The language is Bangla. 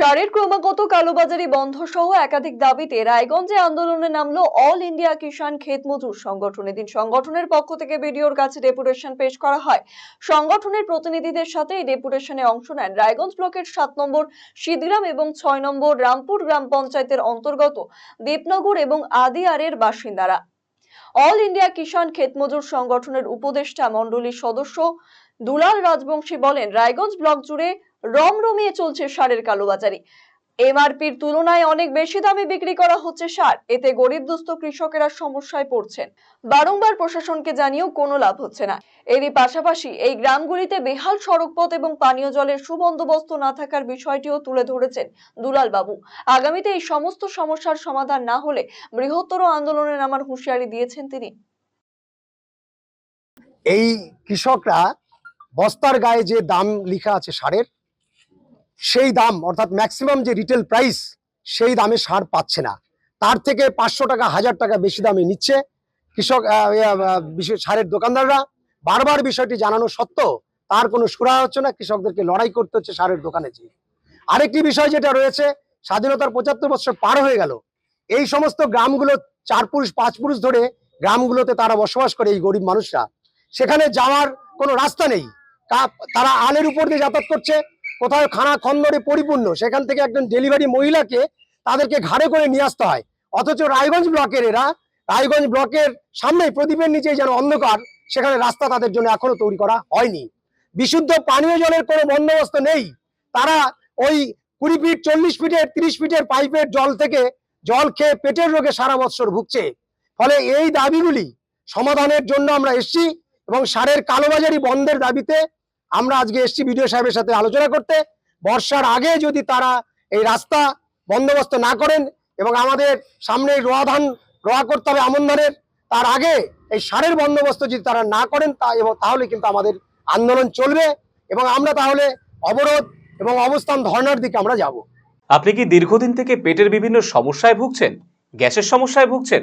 সারের ক্রমাগত কালোবাজারি বন্ধ সহ একাধিক দাবিতে রায়গঞ্জে আন্দোলনে নামলো অল ইন্ডিয়া কিষাণ ক্ষেত মজুর সংগঠন। এদিন সংগঠনের পক্ষ থেকে বিডিওর কাছে ডেপুটেশন পেশ করা হয়। সংগঠনের প্রতিনিধিদের সাথে এই ডেপুটেশনে অংশ নেন রায়গঞ্জ ব্লকের সাত নম্বর সিদগ্রাম এবং ছয় নম্বর রামপুর গ্রাম পঞ্চায়েতের অন্তর্গত দেবনগর এবং আদিয়ারের বাসিন্দারা। অল ইন্ডিয়া কিষাণ ক্ষেত মজুর সংগঠনের উপদেষ্টা মণ্ডলীর সদস্য দুলাল রাজবংশী বলেন, রায়গঞ্জ ব্লক জুড়ে রমরমিয়ে চলছে সারের কালোবাজারি। এমআরপির তুলনায় অনেক বেশি দামে বিক্রি করা হচ্ছে সার। এতে গরিব দুস্থ কৃষকেরা সমস্যায় পড়ছেন। বারংবার প্রশাসনকে জানিয়েও কোনো লাভ হচ্ছে না। এরই পাশাপাশি এই গ্রামগুলিতে বেহাল সড়কপথ এবং পানীয় জলের সুবন্দোবস্ত না থাকার বিষয়টিও তুলে ধরেছেন দুলাল বাবু আগামীতে এই সমস্ত সমস্যার সমাধান না হলে বৃহত্তর আন্দোলনে নামার হুঁশিয়ারি দিয়েছেন তিনি। এই কৃষকরা বস্তার গায়ে যে দাম লেখা আছে সারের সেই দাম, অর্থাৎ ম্যাক্সিমাম যে রিটেল প্রাইস সেই দামে সার পাচ্ছে না। তার থেকে পাঁচশো টাকা, হাজার টাকা বেশি দামে নিচ্ছে কৃষক সারের দোকানদাররা। বারবার বিষয়টি জানানো সত্ত্বেও তার কোনো সুরা হচ্ছে না, কৃষকদেরকে লড়াই করতে হচ্ছে সারের দোকানে যেয়ে। আরেকটি বিষয় যেটা রয়েছে, স্বাধীনতার পঁচাত্তর বছর পার হয়ে গেল। এই সমস্ত গ্রামগুলো চার পুরুষ, পাঁচ পুরুষ ধরে গ্রামগুলোতে তারা বসবাস করে এই গরিব মানুষরা। সেখানে যাওয়ার কোনো রাস্তা নেই। তারা আলের উপর দিয়ে যাতায়াত করছে কোথাও খানা খন্দরে পরিপূর্ণ, সেখান থেকে একজন ডেলিভারি মহিলাকে তাদেরকে ঘাড়ে করে নিয়ে আসতে হয়। অথচ রায়গঞ্জ ব্লকের এরা, রায়গঞ্জ ব্লকের সামনে প্রদীপের নিচে যেন অন্ধকার, সেখানে রাস্তা তাদের জন্য এখনও তৈরি করা হয়নি। বিশুদ্ধ পানীয় জলের কোনো বন্দোবস্ত নেই। তারা ওই কুড়ি ফিট, চল্লিশ ফিটের, তিরিশ ফিটের পাইপের জল থেকে জল খেয়ে পেটের রোগে সারা বৎসর ভুগছে। ফলে এই দাবিগুলি সমাধানের জন্য আমরা এসছি এবং সারের কালোবাজারি বন্ধের দাবিতে আমরা আজকে এসছি বিডিও সাহেবের সাথে আলোচনা করতে। বর্ষার আগে যদি তারা এই রাস্তা বন্দোবস্ত না করেন এবং আমাদের সামনে রোয়া ধান রোয়া করতে হবে আমন ধানের, তার আগে এই সারের বন্দোবস্ত যদি তারা না করেন, তা এবং তাহলে কিন্তু আমাদের আন্দোলন চলবে এবং আমরা তাহলে অবরোধ এবং অবস্থান ধর্নার দিকে আমরা যাব। আপনি কি দীর্ঘদিন থেকে পেটের বিভিন্ন সমস্যায় ভুগছেন? গ্যাসের সমস্যায় ভুগছেন?